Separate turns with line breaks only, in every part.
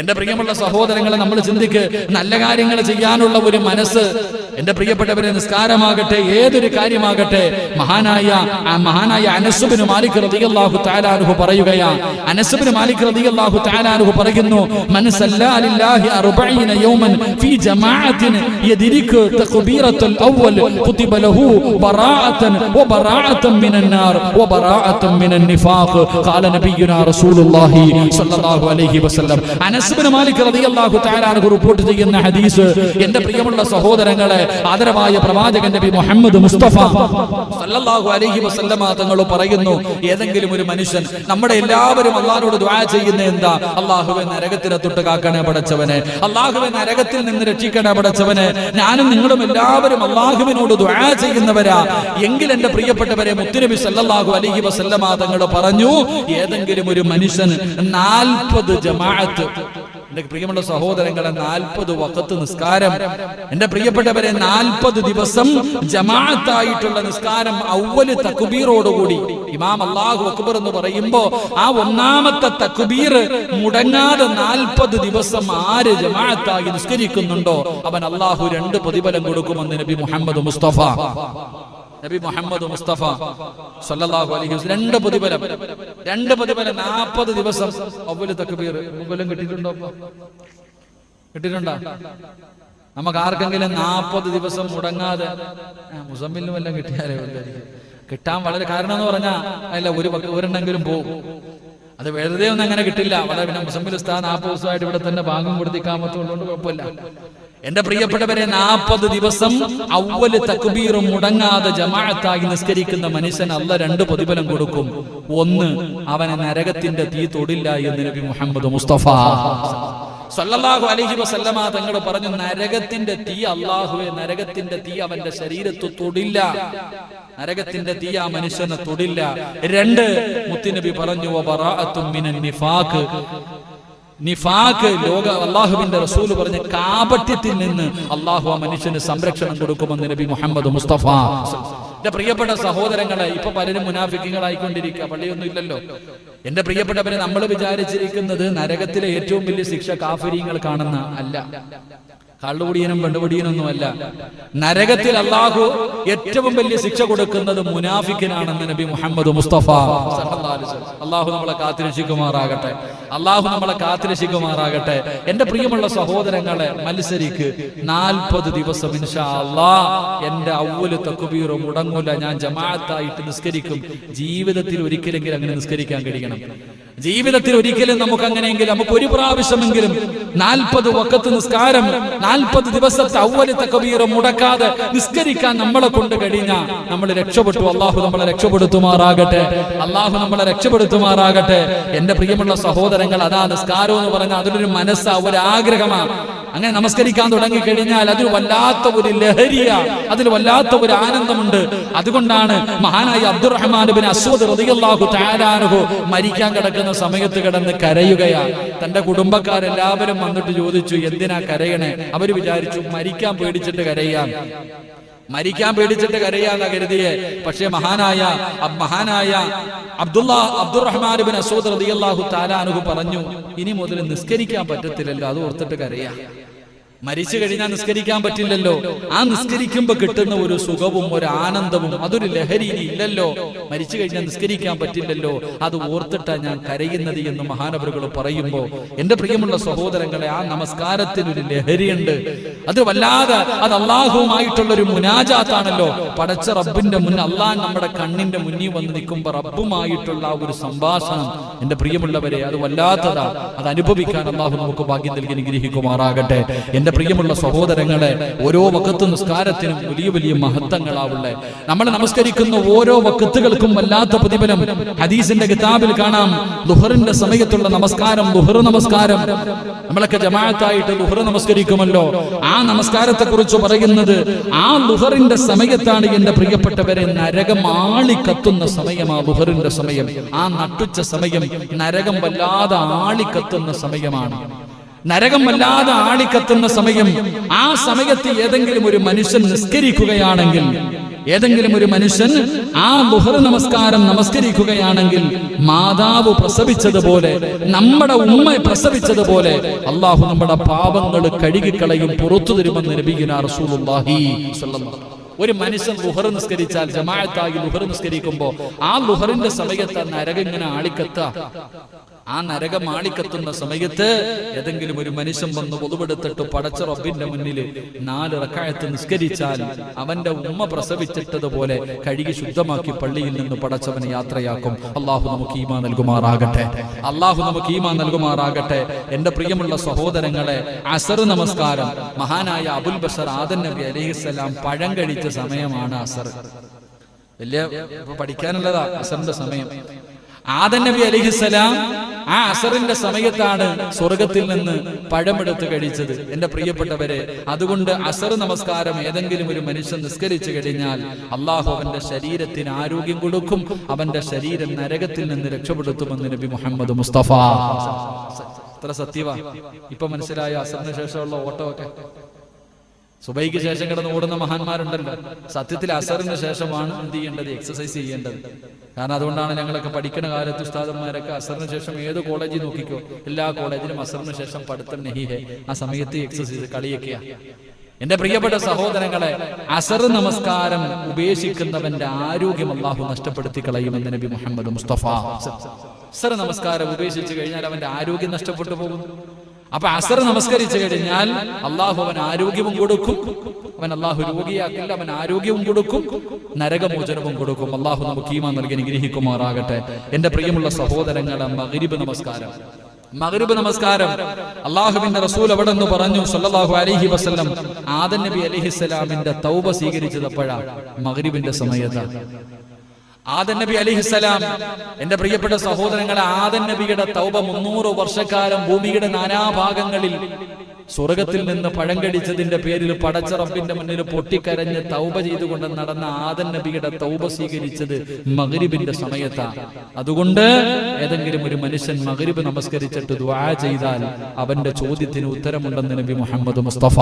എന്റെ പ്രിയമുള്ള സഹോദരങ്ങളെ നമ്മൾ ചിന്തിക്ക് നല്ല കാര്യങ്ങൾ ചെയ്യാനുള്ള ഒരു മനസ്സ്. എന്റെ പ്രിയപ്പെട്ടവരെ നിസ്കാരമാകട്ടെ ഏതൊരു കാര്യമാകട്ടെ മഹാനായ മഹാനായ അനസുബിന് മാലിക് റതിയല്ലാഹു താലാനുഹു പറയുകയാ. അനസുബിന് മാലിക് റതിയല്ലാഹു താലാനുഹു പറയുന്നു മൻ സല്ലാ ലില്ലാഹി അർബഈന യൗമൻ ഫീ ജമാഅത്തിൻ യദ്രികു തക്ബീറത്തുൽ അവ്വൽ കുതിബ ലഹു ബറാഅത്തൻ വബറാഅത്തൻ മിനൻ നാർ വബറാഅത്തൻ മിനൻ നിഫാഖ്. ഖാല നബിയുനാ റസൂലുള്ളാഹി സ്വല്ലല്ലാഹു അലൈഹി വസല്ലം. അനസ് മാലിക് റളിയല്ലാഹു തആല റിപ്പോർട്ട് ചെയ്യുന്ന ഹദീസ് എന്റെ പ്രിയമുള്ള സഹോദരങ്ങളെ ആദരവായ പ്രവാചകൻ നബി മുഹമ്മദ് മുസ്തഫ സല്ലല്ലാഹു അലൈഹി വസല്ലമ തങ്ങൾ പറയുന്നു ഏതെങ്കിലും ഒരു മനുഷ്യൻ നമ്മുടെ എല്ലാവരും അള്ളാഹിനോട് ദുആ ചെയ്യുന്ന എന്താ? അള്ളാഹുവെ നരകത്തിനെ തൊട്ട് കാക്കണേ പടച്ചവനെ അള്ളാഹുവെ നരകത്തിൽ നിന്ന് രക്ഷിക്കണേ പടച്ചവനെ ഞാനും നിങ്ങളും എല്ലാവരും അള്ളാഹുവിനോട് ദുആ ചെയ്യുന്നവരാ. എങ്കിൽ എന്റെ പ്രിയപ്പെട്ടവരെ മുത്തുനബി സല്ലല്ലാഹു അലൈഹി വസല്ലമ തങ്ങൾ പറഞ്ഞു ഏതെങ്കിലും ഒരു മനുഷ്യൻ നാൽപ്പത് ജമാഅത്ത് എന്റെ പ്രിയമുള്ള സഹോദരങ്ങളെ നാൽപ്പത് വക്കത്ത് നിസ്കാരം. എന്റെ പ്രിയപ്പെട്ടവരെ നാൽപ്പത് ദിവസം ജമാഅത്തായിട്ടുള്ള നിസ്കാരം ഔവൽ തക്കുബീറോടുകൂടി ഇമാം അള്ളാഹു അക്ബർ എന്ന് പറയുമ്പോ ആ ഒന്നാമത്തെ തക്കുബീർ മുടങ്ങാതെ നാൽപ്പത് ദിവസം ആര് ജമാഅത്തായി നിസ്കരിക്കുന്നുണ്ടോ? അവൻ അള്ളാഹു രണ്ട് പ്രതിഫലം കൊടുക്കുമെന്ന് നബി മുഹമ്മദ് മുസ്തഫ. നബി മുഹമ്മദ് മുസ്തഫ സല്ലല്ലാഹു അലൈഹി വസല്ലം. രണ്ട് പ്രതിഫലം. രണ്ട് പ്രതിഫലം. നാൽപ്പത് ദിവസം അവൽ തക്ബീർ. മുമ്പലും കിട്ടിയിട്ടുണ്ടോ? കിട്ടിയിട്ടുണ്ടോ? നമുക്ക് ആർക്കെങ്കിലും നാൽപ്പത് ദിവസം മുടങ്ങാതെ മുസമ്മിലും എല്ലാം കിട്ടിയാലേ കിട്ടാൻ വളരെ കാരണം എന്ന് പറഞ്ഞാൽ അല്ല ഒരു ഒരെണ്ണെങ്കിലും പോകും അത് വെറുതെ ഒന്നും അങ്ങനെ കിട്ടില്ല. വളരെ പിന്നെ മുസമ്മിൽ സ്ഥാനം നാൽപ്പത് ദിവസമായിട്ട് ഇവിടെ തന്നെ ഭാഗം കൊടുത്തിക്കാമത്തുള്ളതുകൊണ്ട് കുഴപ്പമില്ല. എന്റെ പ്രിയപ്പെട്ടവരെ നാൽപ്പത് ദിവസം അവൽ തക്ബീറും മുടങ്ങാതെ ജമാഅത്തായി നിസ്കരിക്കുന്ന മനുഷ്യൻ അല്ല രണ്ട് പ്രതിഫലം കൊടുക്കും. ഒന്ന് അവനെ നരകത്തിന്റെ തീ തൊടില്ല എന്ന് നബി മുഹമ്മദ് മുസ്തഫ. സല്ലല്ലാഹു അലൈഹി വസല്ലമ തങ്ങൾ പറഞ്ഞു നരകത്തിന്റെ തീ അള്ളാഹുവെ നരകത്തിന്റെ തീ അവന്റെ ശരീരത്ത് തൊടില്ല. നരകത്തിന്റെ തീ ആ മനുഷ്യനെ തൊടില്ല. രണ്ട് മുത്തുനബി പറഞ്ഞു നിഫാഖ്. നിഫാഖ് ലോക അള്ളാഹുവിന്റെ റസൂൽ പറഞ്ഞ കാപട്യത്തിൽ നിന്ന് അള്ളാഹു ആ മനുഷ്യന് സംരക്ഷണം കൊടുക്കുമെന്ന് നബി മുഹമ്മദ് മുസ്തഫ. എന്റെ പ്രിയപ്പെട്ട സഹോദരങ്ങളെ ഇപ്പൊ പലരും മുനാഫിക്കങ്ങളായിക്കൊണ്ടിരിക്കുക പള്ളിയൊന്നും ഇല്ലല്ലോ. എന്റെ പ്രിയപ്പെട്ടവരെ നമ്മൾ വിചാരിച്ചിരിക്കുന്നത് നരകത്തിലെ ഏറ്റവും വലിയ ശിക്ഷ കാഫര്യങ്ങൾ കാണുന്ന അല്ല. കള്ളുകുടിയനും പെണ്ണുകുടിയനൊന്നുമല്ല നരകത്തിൽ അള്ളാഹു ഏറ്റവും വലിയ ശിക്ഷ കൊടുക്കുന്നത് മുനാഫിക്കിനാണെന്ന് നബി മുഹമ്മദ് മുസ്തഫ. അള്ളാഹു നമ്മളെ കാത്തിരക്ഷിക്കുമാറാകട്ടെ. അള്ളാഹു നമ്മളെ കാത്തിരക്ഷിക്കുമാറാകട്ടെ. എന്റെ പ്രിയമുള്ള സഹോദരങ്ങളെ മത്സരിക്ക്. നാൽപ്പത് ദിവസം ഇൻഷാ അള്ളാ എന്റെ അവൽ തക്കുബീറോ മുടങ്ങൂല. ഞാൻ ജമാഅത്തായിട്ട് നിസ്കരിക്കും. ജീവിതത്തിൽ ഒരിക്കലെങ്കിലും അങ്ങനെ നിസ്കരിക്കാൻ കഴിയണം. ജീവിതത്തിൽ ഒരിക്കലും നമുക്ക് അങ്ങനെയെങ്കിലും നമുക്ക് ഒരു പ്രാവശ്യമെങ്കിലും നാൽപ്പത് വക്കത്ത് നിസ്കാരം നാൽപ്പത് ദിവസത്തെ ഔവലത്തെ തക്കബീർ മുടക്കാതെ നിസ്കരിക്കാൻ നമ്മളെ കൊണ്ട് കഴിഞ്ഞാൽ നമ്മൾ രക്ഷപ്പെട്ടു. അള്ളാഹു നമ്മളെ രക്ഷപ്പെടുത്തുമാറാകട്ടെ. അള്ളാഹു നമ്മളെ രക്ഷപ്പെടുത്തുമാറാകട്ടെ. എന്റെ പ്രിയമുള്ള സഹോദരങ്ങൾ അതാ നിസ്കാരം എന്ന് പറഞ്ഞാൽ അതിനൊരു മനസ്സാ ഒരു ആഗ്രഹമാണ് അങ്ങനെ നമസ്കരിക്കാൻ തുടങ്ങി കഴിഞ്ഞാൽ അതിൽ വല്ലാത്ത ഒരു ലഹരിയ അതിൽ വല്ലാത്ത ഒരു ആനന്ദമുണ്ട്. അതുകൊണ്ടാണ് മഹാനായ അബ്ദുറഹ്മാൻ ബിൻ അസ്വദ് റളിയല്ലാഹു തആലാഹു മരിക്കാൻ കിടക്കുന്ന സമയത്ത് കിടന്ന് കരയുകയാണ് തന്റെ കുടുംബക്കാരെല്ലാവരും വന്നിട്ട് ചോദിച്ചു എന്തിനാ കരയണേ? അവർ വിചാരിച്ചു മരിക്കാൻ പേടിച്ചിട്ട് കരയാൻ മരിക്കാൻ പേടിച്ചിട്ട് കരയാന്ന കരുതിയെ. പക്ഷേ മഹാനായ മഹാനായ അബ്ദുള്ള അബ്ദുറഹ്മാൻ അസൂദ് റളിയല്ലാഹു താലാനുഹു പറഞ്ഞു ഇനി മുതൽ നിസ്കരിക്കാൻ പറ്റത്തില്ലല്ലോ അത് ഓർത്തിട്ട് കരയാ. മരിച്ചു കഴിഞ്ഞാൽ നിസ്കരിക്കാൻ പറ്റില്ലല്ലോ. ആ നിസ്കരിക്കുമ്പോ കിട്ടുന്ന ഒരു സുഖവും ഒരു ആനന്ദവും അതൊരു ലഹരി ഇല്ലല്ലോ. മരിച്ചു കഴിഞ്ഞാൽ നിസ്കരിക്കാൻ പറ്റില്ലല്ലോ. അത് ഓർത്തിട്ടാ ഞാൻ കരയുന്നത് എന്ന് മഹാനവറുകൾ പറയുമ്പോ എന്റെ പ്രിയമുള്ള സഹോദരങ്ങളെ ആ നമസ്കാരത്തിന് ഒരു ലഹരിയുണ്ട്. അത് വല്ലാതെ അത് അള്ളാഹുവുമായിട്ടുള്ള ഒരു മുനാജാത്താണല്ലോ. പടച്ച റബ്ബിന്റെ മുന്നിൽ അള്ളാൻ നമ്മുടെ കണ്ണിന്റെ മുന്നിൽ വന്ന് നിൽക്കുമ്പോ റബ്ബുമായിട്ടുള്ള ആ ഒരു സംഭാഷണം എന്റെ പ്രിയമുള്ളവരെ അത് വല്ലാത്തതാ. അത് അനുഭവിക്കാൻ അള്ളാഹു നമുക്ക് ഭാഗ്യം നൽകി അനുഗ്രഹിക്കുമാറാകട്ടെ. എന്റെ പ്രിയമുള്ള സഹോദരങ്ങളെ ഓരോ വക്കത്ത് നിസ്കാരത്തിനും വലിയ വലിയ മഹത്വങ്ങളാവുള്ളേ. നമ്മൾ നമസ്കരിക്കുന്ന ഓരോ വക്കത്തുകൾക്കും വല്ലാത്ത പ്രതിഫലം. ഹദീസിന്റെ കിതാബിൽ കാണാം ലുഹറിന്റെ സമയത്തുള്ള നമസ്കാരം ലുഹർ നമസ്കാരം. നമ്മളൊക്കെ ജമാഅത്തായിട്ട് ലുഹർ നമസ്കരിക്കുമല്ലോ. ആ നമസ്കാരത്തെ കുറിച്ച് പറയുന്നത് ആ ലുഹറിന്റെ സമയത്താണ് എന്റെ പ്രിയപ്പെട്ടവരെ നരകം ആളിക്കത്തുന്ന സമയം ആ ലുഹറിന്റെ സമയം. ആ നട്ടുച്ച സമയം നരകം വല്ലാതെ ആളിക്കത്തുന്ന സമയമാണ്. നരകം വല്ലാതെ ആളിക്കത്തുന്ന സമയം ആ സമയത്ത് ഏതെങ്കിലും ഒരു മനുഷ്യൻ നിസ്കരിക്കുകയാണെങ്കിൽ ഏതെങ്കിലും ഒരു മനുഷ്യൻ ആ ബുഹർ നമസ്കാരം നമസ്കരിക്കുകയാണെങ്കിൽ മാതാവ് പ്രസവിച്ചതുപോലെ നമ്മുടെ ഉമ്മ പ്രസവിച്ചതുപോലെ അള്ളാഹു നമ്മുടെ പാപങ്ങൾ കഴുകിക്കളയും പുറത്തു തരുമെന്ന് നബിഗുന റസൂലുള്ളാഹി ഒരു മനുഷ്യൻ ലുഹർ നിസ്കരിച്ചാൽ ജമാഅത്തായി ലുഹർ നിസ്കരിക്കുമ്പോൾ ആ ലുഹറിന്റെ സമയത്ത് നരകം ഇങ്ങനെ ആളിക്കത്ത ആ നരകം ആളിക്കത്തുന്ന സമയത്ത് ഏതെങ്കിലും ഒരു മനുഷ്യൻ വന്ന് പൊതുവെടുത്തിട്ട് പടച്ച റബ്ബിന്റെ മുന്നിൽ നാല് റക്കായത്ത് നിസ്കരിച്ചാൽ അവന്റെ ഉമ്മ പ്രസവിച്ചിട്ടതുപോലെ കഴുകി ശുദ്ധമാക്കി പള്ളിയിൽ നിന്ന് പടച്ചവനെ യാത്രയാക്കും. അള്ളാഹു നമുക്ക് ഈമാ നൽകുമാറാകട്ടെ. അള്ളാഹു നമുക്ക് ഈമാ നൽകുമാറാകട്ടെ. എന്റെ പ്രിയമുള്ള സഹോദരങ്ങളെ അസർ നമസ്കാരം. മഹാനായ അബുൽ ബഷർ ആദൻ നബി അലൈഹിസ്സലാം പഴം കഴിച്ച സമയമാണ് അസർ. വലിയ പഠിക്കാനുള്ളതാ അസറിന്റെ സമയം. ആദൻ നബി അലിഹിസലാം ആ അസറിന്റെ സമയത്താണ് സ്വർഗത്തിൽ നിന്ന് പഴമെടുത്ത് കഴിച്ചത്. എന്റെ പ്രിയപ്പെട്ടവരെ അതുകൊണ്ട് അസർ നമസ്കാരം ഏതെങ്കിലും ഒരു മനുഷ്യൻ നിസ്കരിച്ചു കഴിഞ്ഞാൽ അള്ളാഹു അവന്റെ ശരീരത്തിന് ആരോഗ്യം കൊടുക്കും. അവന്റെ ശരീരം നരകത്തിൽ നിന്ന് രക്ഷപ്പെടുത്തുമെന്ന് നബി മുഹമ്മദ് മുസ്തഫ. അത്ര സത്യവാ. ഇപ്പൊ മനസ്സിലായ അസറിന് ശേഷമുള്ള ഓട്ടമൊക്കെ? സുബൈക്ക് ശേഷം കിടന്ന് ഓടുന്ന മഹാന്മാരുണ്ടല്ലോ. സത്യത്തിൽ അസറിന് ശേഷമാണ് എന്ത് ചെയ്യേണ്ടത്? എക്സസൈസ് ചെയ്യേണ്ടത്. കാരണം അതുകൊണ്ടാണ് ഞങ്ങളൊക്കെ പഠിക്കുന്ന കാലത്ത് ഉസ്താദന്മാരൊക്കെ അസറിന് ശേഷം ഏത് കോളേജിൽ നോക്കിക്കോ എല്ലാ കോളേജിലും അസറിന് ശേഷം പഠിത്തം നെഹിഹെ. ആ സമയത്ത് എക്സസൈസ് കളിയൊക്കെയാ. എന്റെ പ്രിയപ്പെട്ട സഹോദരങ്ങളെ അസർ നമസ്കാരം ഉപേക്ഷിക്കുന്നവന്റെ ആരോഗ്യം അള്ളാഹു നഷ്ടപ്പെടുത്തി കളയുമെന്ന് നബി മുഹമ്മദ് മുസ്തഫ. അസർ നമസ്കാരം ഉപേക്ഷിച്ചു കഴിഞ്ഞാൽ അവന്റെ ആരോഗ്യം നഷ്ടപ്പെട്ടു പോകും. അപ്പൊ അസർ നമസ്കരിച്ചു കഴിഞ്ഞാൽ അള്ളാഹു അവൻ ആരോഗ്യവും കൊടുക്കും. അവൻ അള്ളാഹു രോഗിയാക്കില്ല അവൻ ആരോഗ്യവും കൊടുക്കും. നരകമോചനവും കൊടുക്കും. അള്ളാഹു നമുക്ക് ഈമാ നൽകി അനുഗ്രഹിക്കുമാറാകട്ടെ. എന്റെ പ്രിയമുള്ള സഹോദരങ്ങളെ മകരിബ് നമസ്കാരം. മകരിബ് നമസ്കാരം. അള്ളാഹുവിന്റെ റസൂൽ അവിടെ നിന്ന് പറഞ്ഞു സല്ലാഹു അലഹി വസ്ലം ആദൻ നബി അലഹിസ്സലാമിന്റെ തൗബ സ്വീകരിച്ചതപ്പോഴാ മകരിബിന്റെ സമയത്ത്. ആദൻ നബി അലിഹിസലാം എന്റെ പ്രിയപ്പെട്ട സഹോദരങ്ങളെ ആദൻ നബിയുടെ തൗബ മുന്നൂറ് വർഷക്കാലം ഭൂമിയുടെ നാനാഭാഗങ്ങളിൽ സ്വർഗത്തിൽ നിന്ന് പഴം കടിച്ചതിന്റെ പേരിൽ പടച്ച റബ്ബിന്റെ മുന്നിൽ പൊട്ടിക്കരഞ്ഞ് തൗബ ചെയ്തുകൊണ്ട് നടന്ന ആദൻ നബിയുടെ തൗബ സ്വീകരിച്ചത് മകരിബിന്റെ സമയത്താണ് അതുകൊണ്ട് ഏതെങ്കിലും ഒരു മനുഷ്യൻ മകരിബ് നമസ്കരിച്ചിട്ട് ദ്വാ ചെയ്താൽ അവന്റെ ചോദ്യത്തിന് ഉത്തരമുണ്ടെന്ന് നബി മുഹമ്മദ് മുസ്തഫ.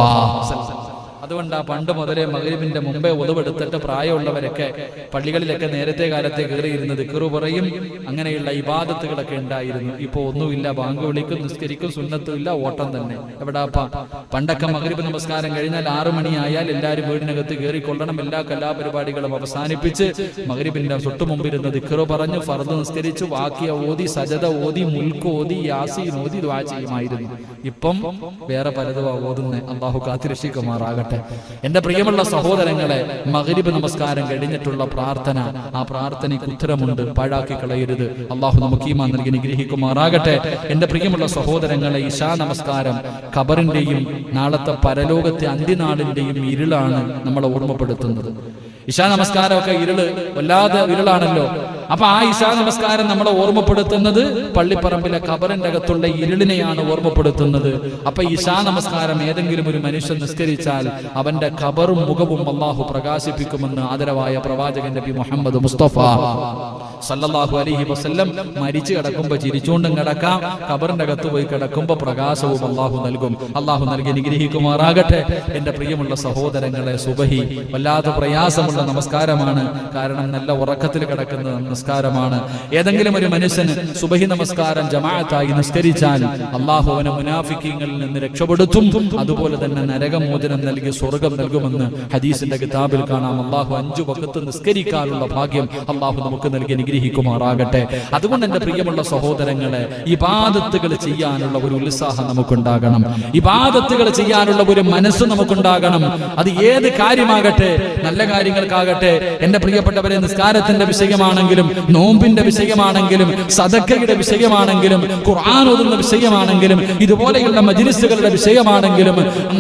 അതുകൊണ്ട് പണ്ട് മുതലേ മകരിവിന്റെ മുമ്പേ ഉതവെടുത്തിട്ട് പ്രായമുള്ളവരൊക്കെ പള്ളികളിലൊക്കെ നേരത്തെ കാലത്തെ കയറിയിരുന്ന് ദിക്കറു പറയും അങ്ങനെയുള്ള ഇബാദത്തുകളൊക്കെ ഉണ്ടായിരുന്നു. ഇപ്പൊ ഒന്നുമില്ല. ബാങ്ക് വിളിക്കും നിസ്കരിക്കും സുന്നത്തും ഇല്ല ഓട്ടം തന്നെ. എവിടാപ്പാ പണ്ടൊക്കെ മകരിബ് നമസ്കാരം കഴിഞ്ഞാൽ ആറു മണിയായാൽ എല്ലാവരും വീടിനകത്ത് കയറിക്കൊള്ളണം. എല്ലാ കലാപരിപാടികളും അവസാനിപ്പിച്ച് മകരിബിന്റെ തൊട്ടു മുമ്പിരുന്ന് ദിക്കറു പറഞ്ഞു ഫർദ് നിസ്കരിച്ച് വാക്കിയ ഓതി സജത ഓതി മുൽക്ക് ഓതി യാസീൻ ഓതി ദ്വാ ചെയ്യുമായിരുന്നു. ഇപ്പം വേറെ പലതും ഓതുന്നേ. അള്ളാഹു കാത്തിരക്ഷിക്കുമാറാകട്ടെ. എന്റെ പ്രിയമുള്ള സഹോദരങ്ങളെ മകരിബ് നമസ്കാരം കഴിഞ്ഞിട്ടുള്ള പ്രാർത്ഥന ആ പ്രാർത്ഥനയ്ക്ക് ഉത്തരമുണ്ട്. പാഴാക്കി കളയരുത്. അള്ളാഹു നമുക്ക് ഈമാൻ നൽകി നിഗ്രഹിക്കുമാറാകട്ടെ എന്റെ പ്രിയമുള്ള സഹോദരങ്ങളെ ഇശാ നമസ്കാരം ഖബറിന്റെയും നാളത്തെ പരലോകത്തെ അന്ത്യനാളിന്റെയും ഇരുളാണ് നമ്മളെ ഓർമ്മപ്പെടുത്തുന്നത്. ഇശാ നമസ്കാരമൊക്കെ ഇരുൾ വല്ലാതെ ഇരുളാണല്ലോ. അപ്പൊ ആ ഇഷാ നമസ്കാരം നമ്മളെ ഓർമ്മപ്പെടുത്തുന്നത് പള്ളിപ്പറമ്പിലെ കബറിന്റെ അകത്തുള്ള ഇരുളിനെയാണ് ഓർമ്മപ്പെടുത്തുന്നത്. അപ്പൊ ഇഷാ നമസ്കാരം ഏതെങ്കിലും ഒരു മനുഷ്യൻ നിസ്കരിച്ചാൽ അവന്റെ കബറും മുഖവും അള്ളാഹു പ്രകാശിപ്പിക്കുമെന്ന് ആദരവായ പ്രവാചകൻ നബി മുഹമ്മദ് മുസ്തഫ സല്ലല്ലാഹു അലൈഹി വസല്ലം മരിച്ചു കിടക്കുമ്പോ ചിരിച്ചുകൊണ്ടും കിടക്കാം. കബറിന്റെ അകത്ത് പോയി കിടക്കുമ്പോ പ്രകാശവും അള്ളാഹു നൽകും. അള്ളാഹു നൽകി നിഗ്രഹിക്കുമാറാകട്ടെ എന്റെ പ്രിയമുള്ള സഹോദരങ്ങളെ സുബഹി വല്ലാത്ത പ്രയാസമുള്ള നമസ്കാരമാണ്. കാരണം നല്ല ഉറക്കത്തിൽ കിടക്കുന്ന നമസ്കാരമാണ്. ഏതെങ്കിലും ഒരു മനുഷ്യന് സുബഹി നമസ്കാരം ജമാഅത്തായി നിസ്കരിച്ചാൽ അള്ളാഹു അവനെ മുനാഫിക്കങ്ങളിൽ നിന്ന് രക്ഷപ്പെടുത്തും. അതുപോലെ തന്നെ നരകമോചനം നൽകി സ്വർഗം നൽകുമെന്ന് ഹദീസിന്റെ കിതാബിൽ കാണാം. അള്ളാഹു അഞ്ചു വക്കത്ത് നിസ്കരിക്കാനുള്ള ഭാഗ്യം അള്ളാഹു നമുക്ക് നൽകി അനുഗ്രഹിക്കുമാറാകട്ടെ. അതുകൊണ്ട് എന്റെ പ്രിയമുള്ള സഹോദരങ്ങളെ ഇബാദത്തുകൾ ചെയ്യാനുള്ള ഒരു ഉത്സാഹം നമുക്കുണ്ടാകണം. ഇബാദത്തുകൾ ചെയ്യാനുള്ള ഒരു മനസ്സ് നമുക്കുണ്ടാകണം. അത് ഏത് കാര്യമാകട്ടെ നല്ല കാര്യങ്ങൾക്കാകട്ടെ. എന്റെ പ്രിയപ്പെട്ടവരെ നിസ്കാരത്തിന്റെ വിഷയമാണെങ്കിലും നോമ്പിന്റെ വിഷയമാണെങ്കിലും സദക്കയുടെ വിഷയമാണെങ്കിലും ഖുർആൻ ഓതുന്ന വിഷയമാണെങ്കിലും ഇതുപോലെയുള്ള മജിലിസുകളുടെ വിഷയമാണെങ്കിലും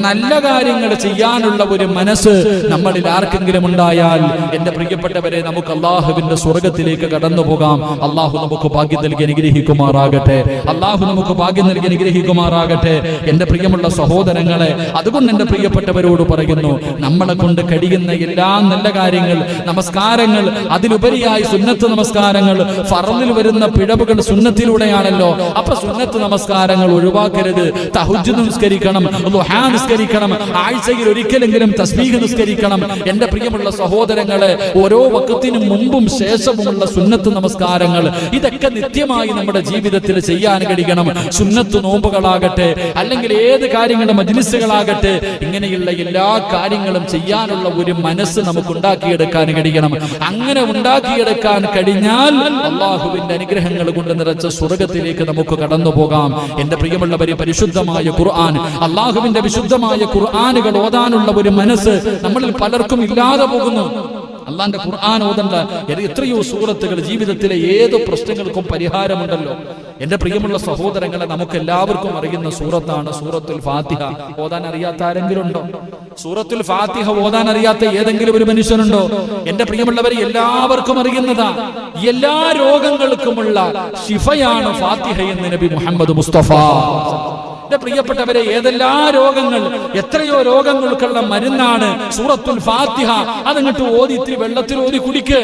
നല്ല കാര്യങ്ങൾ ചെയ്യാനുള്ള ഒരു മനസ്സ് നമ്മളിൽ ആർക്കെങ്കിലും ഉണ്ടായാൽ എന്റെ പ്രിയപ്പെട്ടവരെ നമുക്ക് അള്ളാഹുവിന്റെ സ്വർഗത്തിലേക്ക് കടന്നു പോകാം. അള്ളാഹു നമുക്ക് ഭാഗ്യം നൽകി അനുഗ്രഹിക്കുമാറാകട്ടെ. അള്ളാഹു നമുക്ക് ഭാഗ്യം നൽകി അനുഗ്രഹിക്കുമാറാകട്ടെ. എന്റെ പ്രിയമുള്ള സഹോദരങ്ങളെ അതുകൊണ്ട് എന്റെ പ്രിയപ്പെട്ടവരോട് പറയുന്നു നമ്മളെ കൊണ്ട് കഴിയുന്ന എല്ലാ നല്ല കാര്യങ്ങൾ നമസ്കാരങ്ങൾ അതിലുപരിയായി സുന്നത്ത് നമസ്കാരങ്ങൾ ഫറലിൽ വരുന്ന പിഴവുകൾ സുന്നത്തിലൂടെയാണല്ലോ. അപ്പൊ സുന്നത്ത് നമസ്കാരങ്ങൾ ഒഴിവാക്കരുത്. തഹുജ് നിസ്കരിക്കണം ലുഹാ നിസ്കരിക്കണം ആഴ്ചയിൽ ഒരിക്കലെങ്കിലും തസ്ബീഹ് നിസ്കരിക്കണം. എന്റെ പ്രിയമുള്ള സഹോദരങ്ങളെ ഓരോ വക്കത്തിനും മുമ്പും ശേഷവുമുള്ള സുന്നത്ത് നമസ്കാരങ്ങൾ ഇതൊക്കെ നിത്യമായി നമ്മുടെ ജീവിതത്തിൽ ചെയ്യാൻ കഴിയണം. സുന്നത്ത് നോമ്പുകളാകട്ടെ അല്ലെങ്കിൽ ഏത് കാര്യങ്ങളുടെ മജ്ലിസുകളാകട്ടെ ഇങ്ങനെയുള്ള എല്ലാ കാര്യങ്ങളും ചെയ്യാനുള്ള ഒരു മനസ്സ് നമുക്ക് ഉണ്ടാക്കിയെടുക്കാൻ കഴിയണം. അങ്ങനെ ഉണ്ടാക്കിയെടുക്കാൻ കഴിഞ്ഞാൽ അള്ളാഹുവിന്റെ അനുഗ്രഹങ്ങൾ കൊണ്ട് നിറച്ച സ്വർഗത്തിലേക്ക് നമുക്ക് കടന്നു പോകാം. എന്റെ പ്രിയമുള്ളവരെ പരിശുദ്ധമായ ഖുർആൻ അള്ളാഹുവിന്റെ വിശുദ്ധമായ ഖുർആനുകൾ ഓതാനുള്ള ഒരു മനസ്സ് നമ്മളിൽ പലർക്കും ഇല്ലാതെ പോകുന്നു. അള്ളാന്റെ ഖുർആൻ ഓതണ്ട എത്രയോ സൂറത്തുകൾ ജീവിതത്തിലെ ഏത് പ്രശ്നങ്ങൾക്കും പരിഹാരമുണ്ടല്ലോ. എന്റെ പ്രിയമുള്ള സഹോദരങ്ങളെ നമുക്ക് എല്ലാവർക്കും അറിയുന്ന സൂറത്താണ് സൂറത്തുൽ ഫാത്തിഹ. ഓതാൻ അറിയാത്ത ആരെങ്കിലും ഉണ്ടോ സൂറത്തുൽ ഫാത്തിഹ ഓതാൻ അറിയാത്ത ഏതെങ്കിലും ഒരു മനുഷ്യനുണ്ടോ? എന്റെ പ്രിയമുള്ളവരെ എല്ലാവർക്കും അറിയുന്നതാ. എല്ലാ രോഗങ്ങൾക്കുമുള്ള ശിഫയാണ് ഫാത്തിഹ എന്ന് നബി മുഹമ്മദ് മുസ്തഫ. എന്റെ പ്രിയപ്പെട്ടവരെ ഏതെല്ലാ രോഗങ്ങൾ എത്രയോ രോഗങ്ങൾക്കുള്ള മരുന്നാണ് സൂറത്തുൽ ഫാത്തിഹ. അതങ്ങട്ട് ഓതി ഇത്തിരി വെള്ളത്തിൽ ഓതി കുടിക്ക്.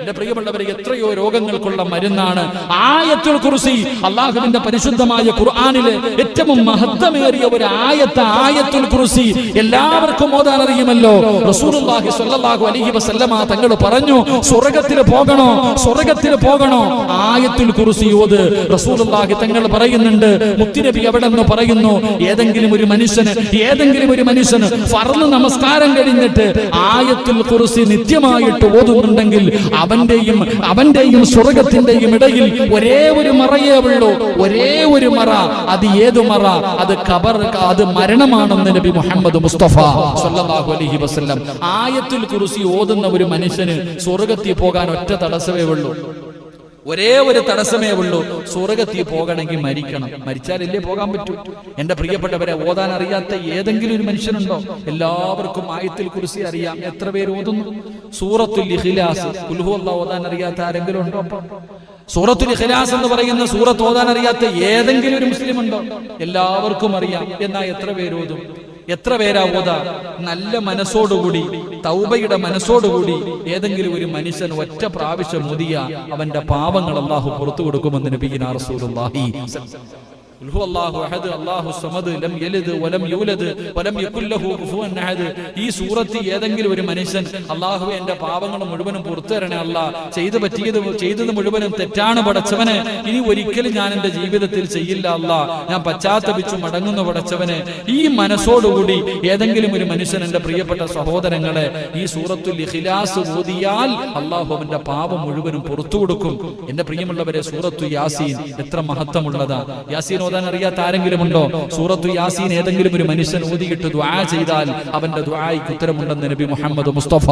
എന്റെ പ്രിയപ്പെട്ടവരെ എത്രയോ രോഗങ്ങൾക്കുള്ള മരുന്നാണ്. ആയത്തുൽ കുർസി അള്ളാഹുവിന്റെ പരിശുദ്ധമായ ഖുർആാനിലെ ഏറ്റവും മഹത്വമേറിയ ഒരു ആയത്ത് ആയത്തുൽ കുർസി. എല്ലാവർക്കും ഓതാൻ അറിയുമല്ലോ. റസൂലുള്ളാഹി സ്വല്ലല്ലാഹു അലൈഹി വസല്ലമ തങ്ങൾ പറഞ്ഞു സ്വർഗത്തിൽ പോകണോ? സ്വർഗത്തിൽ പോകണോ? ആയത്തുൽ കുറിസി ഓത്. റസൂലുള്ളാഹി തങ്ങൾ പറയുന്നുണ്ട് മുത്തുനബി എവിടെ നിന്ന് പറയുന്നു ഏതെങ്കിലും ഒരു മനുഷ്യന് ഏതെങ്കിലും ഒരു മനുഷ്യന് ഫർൾ നമസ്കാരം കഴിഞ്ഞിട്ട് ആയത്തുൽ കുറിച്ച് നിത്യമായിട്ട് ഓതുന്നുണ്ടെങ്കിൽ അവന്റെയും അവന്റെയും സ്വർഗത്തിന്റെയും ഇടയിൽ ഒരേ ഒരു മറയേ ഉള്ളൂ ഒരേ ഒരു മറ. അത് ഏതു മറ? അത് കബർ അത് മരണമാണെന്ന് നബി മുഹമ്മദ് മുസ്തഫ സല്ലല്ലാഹു അലൈഹി വസല്ലം. ആയത്തുൽ കുറിച്ച് ഓതുന്ന ഒരു മനുഷ്യന് സ്വർഗത്തിൽ പോകാൻ ഒറ്റ തടസ്സമേ ഉള്ളൂ. ഒരേ ഒരു തടസ്സമേ ഉള്ളൂ. സ്വർഗത്തിൽ പോകണമെങ്കിൽ മരിക്കണം. മരിച്ചാലല്ലേ പോകാൻ പറ്റൂ? എന്റെ പ്രിയപ്പെട്ടവരെ ഓതാൻ അറിയാത്ത ഏതെങ്കിലും ഒരു മനുഷ്യനുണ്ടോ? എല്ലാവർക്കും ആയത്തിൽ കുറിച്ച് അറിയാം. എത്ര പേര് ഓതുന്നു? സൂറത്തുൽ ഇഖ്ലാസ്. കുൽഹു അല്ലാഹ് ഓതാൻ അറിയാത്ത ആരെങ്കിലും ഉണ്ടോ സൂറത്തുൽ ഇഖ്ലാസ് എന്ന് പറയുന്ന സൂറത്ത് ഓതാൻ അറിയാത്ത ഏതെങ്കിലും ഒരു മുസ്ലിം ഉണ്ടോ എല്ലാവർക്കും അറിയാം. എന്നാ എത്ര പേര് ഓതും? എത്ര പേരാ ഓത? നല്ല മനസ്സോടുകൂടി തൗബയുടെ മനസ്സോടുകൂടി ഏതെങ്കിലും ഒരു മനുഷ്യൻ ഒറ്റ പ്രാവശ്യം മുതിയ അവന്റെ പാവങ്ങൾ അള്ളാഹു പുറത്തു കൊടുക്കുമെന്ന് നബിഗിനാർ റസൂലുള്ളാഹി. ഈ സൂറത്ത് ഏതെങ്കിലും ഒരു മനുഷ്യൻ അള്ളാഹു എന്റെ പാവങ്ങൾ മുഴുവനും പുറത്തുതരണേ അല്ല. ചെയ്തു പറ്റിയത് ചെയ്തത് മുഴുവനും തെറ്റാണ് പടച്ചവന്. ഇനി ഒരിക്കലും ഞാൻ എന്റെ ജീവിതത്തിൽ ചെയ്യില്ല അല്ല. ഞാൻ പശ്ചാത്തപിച്ചു മടങ്ങുന്ന പടച്ചവന്. ഈ മനസ്സോടുകൂടി ഏതെങ്കിലും ഒരു മനുഷ്യൻ എന്റെ പ്രിയപ്പെട്ട സഹോദരങ്ങളെ ഈ സൂറത്തുൽ ഇഖ്ലാസ് ഓതിയാൽ അള്ളാഹു അവന്റെ പാപം മുഴുവനും പുറത്തു കൊടുക്കും. എന്റെ പ്രിയമുള്ളവരെ സൂറത്തു യാസീൻ എത്ര മഹത്വമുള്ളതാ യാസീൻ ഓതാൻ അറിയാത്ത ആരെങ്കിലും ഉണ്ടോ സൂറത്തു യാസീൻ ഏതെങ്കിലും ഒരു മനുഷ്യൻ ഓതിയിട്ട് ദ്വാ ചെയ്താൽ അവന്റെ ദ്വായ്ക്ക് ഉത്തരമുണ്ടെന്ന് നബി മുഹമ്മദ് മുസ്തഫ.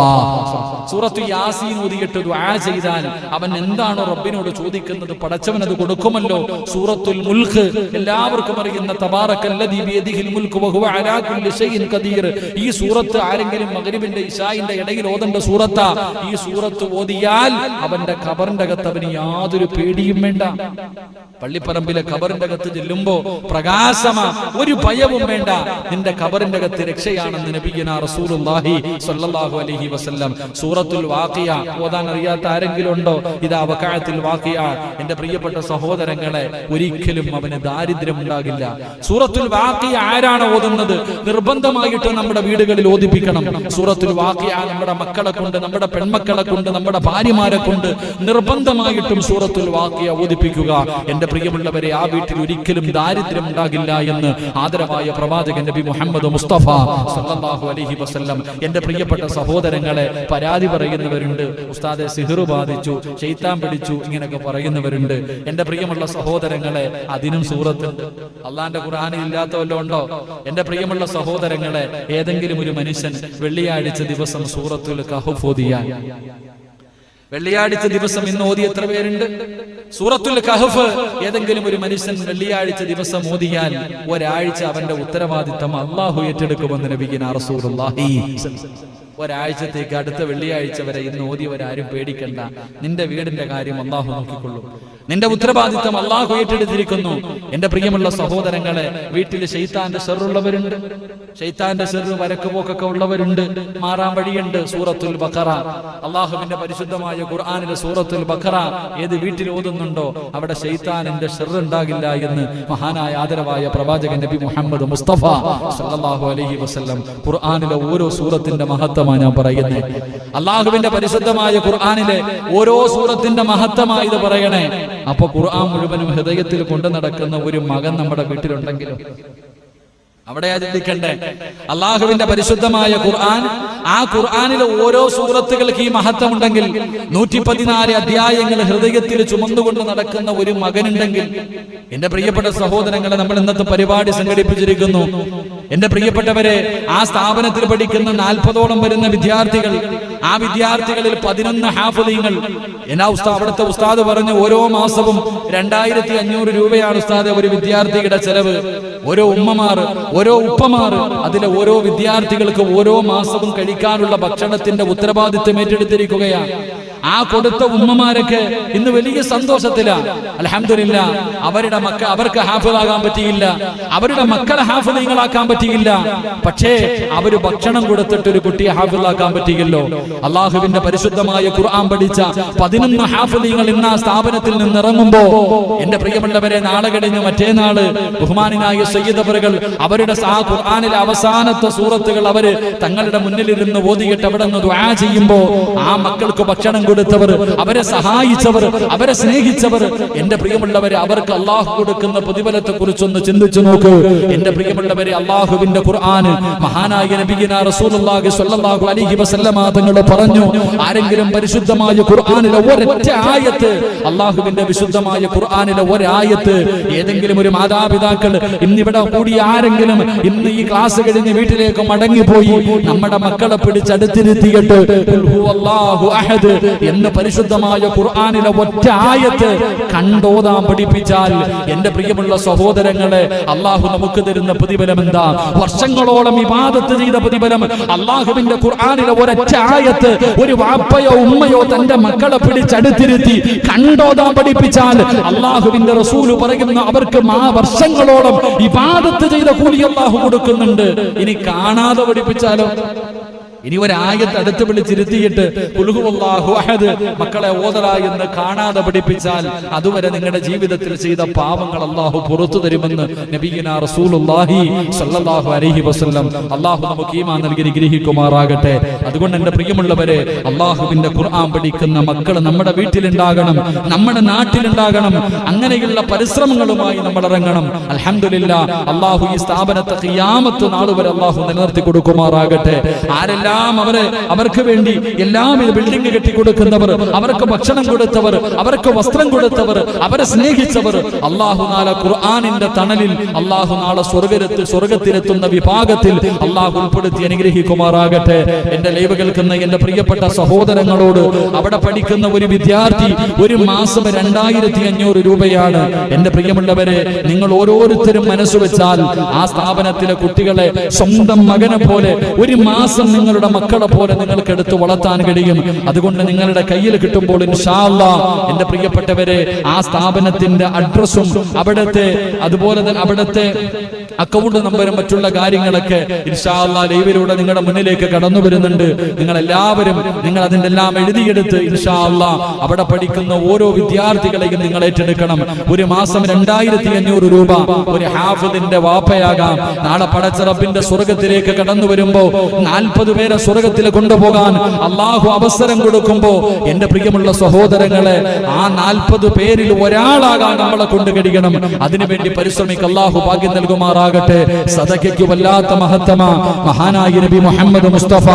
സൂറത്തു യാസീൻ ഓതിയിട്ട് ദ്വാ ചെയ്താൽ അവൻ എന്താണ് റബ്ബിനോട് ചോദിക്കുന്നത് പടച്ചവൻ അത് കൊടുക്കുമല്ലോ. സൂറത്തുൽ മുൽഖ് എല്ലാവർക്കും അറിയുന്ന തബാറക്കല്ലദീ ബിയദിഹിൽ മുൽക്ക് വഹുവ അലാ കുല്ലി ഷൈഇൻ ഖദീർ. ഈ സൂറത്ത് ആരെങ്കിലും മഗ്രിബിന്റെ ഇശായിന്റെ ഇടയിൽ ഓതണ്ട സൂറത്ത? ഈ സൂറത്ത് ഓതിയാൽ അവന്റെ ഖബറിന്റെ അകത്ത് അവന് യാതൊരു പേടിയും വേണ്ട. പള്ളിപ്പറമ്പിലെ ഖബറിന്റെ അകത്ത് ചെല്ലുമ്പോ പ്രകാശമാ ഒരു ഭയവും വേണ്ട. നിന്റെ ഖബറിന്റെ അകത്ത് രക്ഷയാണെന്ന് നബിയന റസൂലുള്ളാഹി സ്വല്ലല്ലാഹു അലൈഹി വസല്ലം. സൂറത്തുൽ വാഖിയ ഓതാൻ അറിയാത്ത ആരെങ്കിലും ഉണ്ടോ ഇതാ വകാഅത്തുൽ വാഖിയ. എന്റെ പ്രിയപ്പെട്ട സഹോദരങ്ങളെ ഒരിക്കലും അവനെ ദാരിദ്ര്യം ഉണ്ടാകില്ല സൂറത്തുൽ വാഖിയ ആരാണ് ഓതുന്നത്? നിർബന്ധമായിട്ട് നമ്മുടെ വീടുകളിൽ ഓതിപ്പിക്കണം. സൂറത്തുൽ വാഖിയ നമ്മുടെ മക്കളെ കൊണ്ട് നമ്മുടെ പെൺമക്കളെ കൊണ്ട് നമ്മുടെ ഭാര്യമാരെ കൊണ്ട് നിർബന്ധമായിട്ടും സൂറത്തുൽ വാഖിയ ഓതിപ്പിക്കുക. എന്റെ പ്രിയമുള്ളവരെ ആ വീട്ടിൽ ഒരിക്കലും ദാരിദ്ര്യം ഉണ്ടാകില്ല എന്ന് ആദരവായ പ്രവാചകൻ നബി മുഹമ്മദ് മുസ്തഫ സല്ലല്ലാഹു അലൈഹി വസല്ലം എന്റെ പ്രിയപ്പെട്ട സഹോദരങ്ങളെ പരാതി പറയുന്നവരുണ്ട്. ഉസ്താദെ സിഹറു ബാധിച്ചു ചെയ്ത്താൻ പിടിച്ചു ഇങ്ങനെയൊക്കെ പറയുന്നവരുണ്ട്. എന്റെ പ്രിയമുള്ള സഹോദരങ്ങളെ അതിനും സൂറത്തുണ്ട്. അള്ളാന്റെ ഖുർആൻ ഇല്ലാത്ത വല്ലതും ഉണ്ടോ? എന്റെ പ്രിയമുള്ള സഹോദരങ്ങളെ ഏതെങ്കിലും ഒരു മനുഷ്യൻ വെള്ളിയാഴ്ച ദിവസം സൂറത്തുൽ കഹഫ് ഓതിയാൽ. വെള്ളിയാഴ്ച ദിവസം ഇന്ന് ഓതി എത്ര പേരുണ്ട്? സൂറത്തുൽ കഹഫ് ഏതെങ്കിലും ഒരു മനുഷ്യൻ വെള്ളിയാഴ്ച ദിവസം ഓതിയാൽ ഒരാഴ്ച അവന്റെ ഉത്തരവാദിത്തം അള്ളാഹു ഏറ്റെടുക്കുമെന്ന് നബിഗിന റസൂലുള്ളാഹി ഒരാഴ്ചത്തേക്ക് അടുത്ത വെള്ളിയാഴ്ച വരെ ഇന്ന് ഓതിയവരാരും പേടിക്കണ്ട. നിന്റെ വീടിന്റെ കാര്യം അള്ളാഹു നോക്കിക്കൊള്ളും. നിന്റെ ഉത്തരവാദിത്തം അള്ളാഹു ഏറ്റെടുത്തിരിക്കുന്നു. എന്റെ പ്രിയമുള്ള സഹോദരങ്ങളെ വീട്ടിൽ ഷെയ്ത്താന്റെ സെറുള്ളവരുണ്ട്. ഷെയ്ത്താന്റെ വരക്ക് വരക്കുപോക്കൊക്കെ ഉള്ളവരുണ്ട്. മാറാൻ വഴിയുണ്ട് സൂറത്തുൽ ബഖറ. അള്ളാഹുവിന്റെ പരിശുദ്ധമായ ഖുർആാനിലെ സൂറത്തുൽ ബഖറ ഏത് വീട്ടിൽ ഓതുന്നുണ്ടോ അവിടെ ഷെയ്ത്താനിന്റെ ഉണ്ടാകില്ല എന്ന് മഹാനായ ആദരവായ പ്രവാചകൻ നബി മുഹമ്മദ് മുസ്തഫ സല്ലല്ലാഹു അലഹി വസ്ലം ഖുർആാനിലെ ഓരോ സൂറത്തിന്റെ മഹത്വമാണ് ഞാൻ പറയുന്നത് അള്ളാഹുവിന്റെ പരിശുദ്ധമായ ഖുർആാനിലെ ഓരോ സൂറത്തിന്റെ മഹത്വമായി ഇത് പറയണേ. അപ്പൊ ഖുർആൻ മുഴുവനും ഹൃദയത്തിൽ കൊണ്ടു നടക്കുന്ന ഒരു മകൻ നമ്മുടെ വീട്ടിലുണ്ടെങ്കിലും? അവിടെയാ ചിന്തിക്കണ്ടേ? അള്ളാഹുവിന്റെ പരിശുദ്ധമായ ഖുർആൻ ആ ഖുർആാനിലെ ഓരോ സൂറത്തുകൾക്ക് ഈ മഹത്വം ഉണ്ടെങ്കിൽ നൂറ്റി പതിനാല് അധ്യായങ്ങൾ ഹൃദയത്തിൽ ചുമന്നുകൊണ്ട് നടക്കുന്ന ഒരു മകനുണ്ടെങ്കിൽ എന്റെ പ്രിയപ്പെട്ട സഹോദരങ്ങളെ നമ്മൾ ഇന്നത്തെ പരിപാടി സംഘടിപ്പിച്ചിരിക്കുന്നു. എന്റെ പ്രിയപ്പെട്ടവരെ ആ സ്ഥാപനത്തിൽ പഠിക്കുന്ന നാൽപ്പതോളം വരുന്ന വിദ്യാർത്ഥികൾ ആ വിദ്യാർത്ഥികളിൽ പതിനൊന്ന് ഹാഫുദീങ്ങൾ. എന്നാ ഉസ്താ അവിടുത്തെ ഉസ്താദ് പറഞ്ഞു ഓരോ മാസവും രണ്ടായിരത്തി അഞ്ഞൂറ് രൂപയാണ് ഉസ്താദ് ഒരു വിദ്യാർത്ഥിയുടെ ചെലവ്. ഓരോ ഉമ്മമാർ ഓരോ ഉപ്പമാർ അതിലെ ഓരോ വിദ്യാർത്ഥികൾക്ക് ഓരോ മാസവും കഴിക്കാനുള്ള ഭക്ഷണത്തിന്റെ ഉത്തരവാദിത്വം ഏറ്റെടുത്തിരിക്കുകയാണ്. ആ കൊടുത്ത ഉമ്മമാരൊക്കെ ഇന്ന് വലിയ സന്തോഷത്തിലാ. അലഹമില്ല അവരുടെ മക്ക അവർക്ക് ഹാഫിളാകാൻ പറ്റിയില്ല. അവരുടെ മക്കളെ ഹാഫിളീങ്ങളാക്കാൻ പറ്റിയില്ല. പക്ഷേ അവർ ഭക്ഷണം കൊടുത്തിട്ട് ഒരു കുട്ടിയെ ഹാഫിളാക്കാൻ പറ്റിയല്ലോ. അള്ളാഹുവിന്റെ പരിശുദ്ധമായ ഖുർആൻ പഠിച്ച പതിനൊന്ന് ഹാഫിളീങ്ങൾ ഇന്ന് ആ സ്ഥാപനത്തിൽ നിന്ന് ഇറങ്ങുമ്പോ എന്റെ പ്രിയപ്പെട്ടവരെ നാളെ കഴിഞ്ഞ് മറ്റേ നാൾ ബഹുമാനായ സയ്യിദവറുകൾ അവരുടെ ആ ഖുർആനിലെ അവസാനത്തെ സൂറത്തുകൾ അവർ തങ്ങളുടെ മുന്നിലിരുന്ന് ഓതിയിട്ട് അവിടെ നിന്ന് ദുആ ചെയ്യുമ്പോ ആ മക്കൾക്ക് ഭക്ഷണം കൊടുത്തവർ അവരെ സഹായിച്ചവർ അവരെ സ്നേഹിച്ചവർ. എന്റെ പ്രിയമുള്ളവരെ അവർക്ക് അള്ളാഹു കൊടുക്കുന്ന പ്രതിഫലത്തെ കുറിച്ചൊന്ന് ചിന്തിച്ചു നോക്ക്. എന്റെ പ്രിയമുള്ളവരെ അള്ളാഹുവിന്റെ ഖുർആൻ മഹാനായ നബിഗിന റസൂലുള്ളാഹി സ്വല്ലല്ലാഹു അലൈഹി വസല്ലമ തങ്ങൾ പറഞ്ഞു. ആരെങ്കിലും പരിശുദ്ധമായ ഖുർആനിലെ ഒരൊറ്റ ആയത്ത് അള്ളാഹുവിന്റെ വിശുദ്ധമായ ഖുർആനിലെ ഒരായത്ത് ഏതെങ്കിലും ഒരു മാതാപിതാക്കൾ ഇന്നിവിടെ കൂടി ആരെങ്കിലും ഇന്ന് ഈ ക്ലാസ് കഴിഞ്ഞ് വീട്ടിലേക്ക് മടങ്ങിപ്പോയി നമ്മുടെ മക്കളെ പിടിച്ചടുത്തിരുത്തിയിട്ട് അഹദ് എന്ന് പരിശുദ്ധമായ ഖുർആാനിലെ ഒറ്റ ആയത്ത് കണ്ടോതാൻ പഠിപ്പിച്ചാൽ എന്റെ പ്രിയമുള്ള സഹോദരങ്ങളെ അള്ളാഹു നമുക്ക് തരുന്ന പ്രതിഫലം എന്താ? വർഷങ്ങളോളം വിവാദത്ത് ചെയ്ത പ്രതിഫലം അള്ളാഹുവിന്റെ ഖുർആാനിലെ ഒരൊറ്റ ആയത്ത് ഒരു വാപ്പയോ ഉമ്മയോ തന്റെ മക്കളെ പിടിച്ചടുത്തിരുത്തി കണ്ടോതാൻ പഠിപ്പിച്ചാൽ അള്ളാഹുവിന്റെ റസൂൽ പറയുന്ന അവർക്ക് മാ വർഷങ്ങളോളം ഇബാദത്ത് ചെയ്ത കൂലി അള്ളാഹു കൊടുക്കുന്നുണ്ട്. ഇനി കാണാതെ പഠിപ്പിച്ചാലോ? ഇനി ഒരായത്ത് അടുത്ത് വിളിച്ചിരുത്തിയിട്ട് മക്കളെ ഓതറ എന്ന് കാണാതെ പഠിപ്പിച്ചാൽ അതുവരെ നിങ്ങളുടെ ജീവിതത്തിൽ ചെയ്ത പാപങ്ങൾ അള്ളാഹു പുറത്തു തരുമെന്ന് നബീന റസൂലുള്ളാഹി സല്ലല്ലാഹു അലൈഹി വസല്ലം. അള്ളാഹു നമുക്ക് ഈമാ നൽകി ഗ്രഹിക്കുമാറാകട്ടെ അതുകൊണ്ട് എന്റെ പ്രിയമുള്ളവരെ അള്ളാഹുവിന്റെ ഖുർആൻ പഠിക്കുന്ന മക്കൾ നമ്മുടെ വീട്ടിലുണ്ടാകണം നമ്മുടെ നാട്ടിലുണ്ടാകണം അങ്ങനെയുള്ള പരിശ്രമങ്ങളുമായി നമ്മൾ ഇറങ്ങണം. അലഹമില്ല അള്ളാഹു ഈ സ്ഥാപനത്തെ ഖിയാമത്ത് നാളുവരെ വരെ അള്ളാഹു നിലനിർത്തി കൊടുക്കുമാറാകട്ടെ. ആരെല്ലാം അവരെ അവർക്ക് വേണ്ടി എല്ലാം ഇത് ബിൽഡിംഗ് കെട്ടിക്കൊടുക്കുന്നവർ അവർക്ക് ഭക്ഷണം കൊടുത്തവർ അവർക്ക് വസ്ത്രം കൊടുത്തവർ അവരെ സ്നേഹിച്ചവർ. അള്ളാഹു നാളെ ഖുർആാനിന്റെ തണലിൽ അള്ളാഹു നാളെ സ്വർഗത്തിൽ സ്വർഗത്തിലെത്തുന്ന വിഭാഗത്തിൽ അള്ളാഹു ഉൾപ്പെടുത്തി അനുഗ്രഹിക്കുമാറാകട്ടെ. എന്റെ ലൈവ് കേൾക്കുന്ന എന്റെ പ്രിയപ്പെട്ട സഹോദരങ്ങളോട് അവിടെ പഠിക്കുന്ന ഒരു വിദ്യാർത്ഥി ഒരു മാസം രണ്ടായിരത്തി അഞ്ഞൂറ് രൂപയാണ്. എന്റെ പ്രിയമുള്ളവരെ നിങ്ങൾ ഓരോരുത്തരും മനസ്സ് വെച്ചാൽ ആ സ്ഥാപനത്തിലെ കുട്ടികളെ സ്വന്തം മകനെ പോലെ ഒരു മാസം നിങ്ങളുടെ മക്കളെ പോലെ നിങ്ങൾക്ക് എടുത്ത് വളർത്താൻ കഴിയും. അതുകൊണ്ട് നിങ്ങളുടെ കയ്യിൽ കിട്ടുമ്പോൾ എന്റെ പ്രിയപ്പെട്ടവരെ ആ സ്ഥാപനത്തിന്റെ അഡ്രസ്സും അവിടുത്തെ അതുപോലെ തന്നെ അവിടുത്തെ അക്കൗണ്ട് നമ്പറും മറ്റുള്ള കാര്യങ്ങളൊക്കെ ഇൻഷാ അല്ലാ ലൈവിലൂടെ നിങ്ങളുടെ മുന്നിലേക്ക് കടന്നു വരുന്നുണ്ട്. നിങ്ങൾ എല്ലാവരും നിങ്ങൾ അതിന്റെ എല്ലാം എഴുതിയെടുത്ത് ഇൻഷാ അല്ലാ അവിടെ പഠിക്കുന്ന ഓരോ വിദ്യാർത്ഥികളെയും നിങ്ങൾ ഏറ്റെടുക്കണം. ഒരു മാസം രണ്ടായിരത്തി അഞ്ഞൂറ് രൂപ ഒരു ഹാഫിദിന്റെ വാപ്പയാകാം. നാളെ പടച്ചറപ്പിന്റെ സ്വർഗത്തിലേക്ക് കടന്നു വരുമ്പോ നാൽപ്പത് പേരെ സ്വർഗത്തിൽ കൊണ്ടുപോകാൻ അള്ളാഹു അവസരം കൊടുക്കുമ്പോ എന്റെ പ്രിയമുള്ള സഹോദരങ്ങളെ ആ നാൽപ്പത് പേരിൽ ഒരാളാകാൻ നമ്മളെ കൊണ്ട് കഴിയണം. അതിനുവേണ്ടി പരിശ്രമിക്ക അള്ളാഹു ഭാഗ്യം നൽകുമാറാകട്ടെ. സദക്കയ്ക്ക് വല്ലാത്ത മഹത്തമ. മഹാനായി നബി മുഹമ്മദ് മുസ്തഫ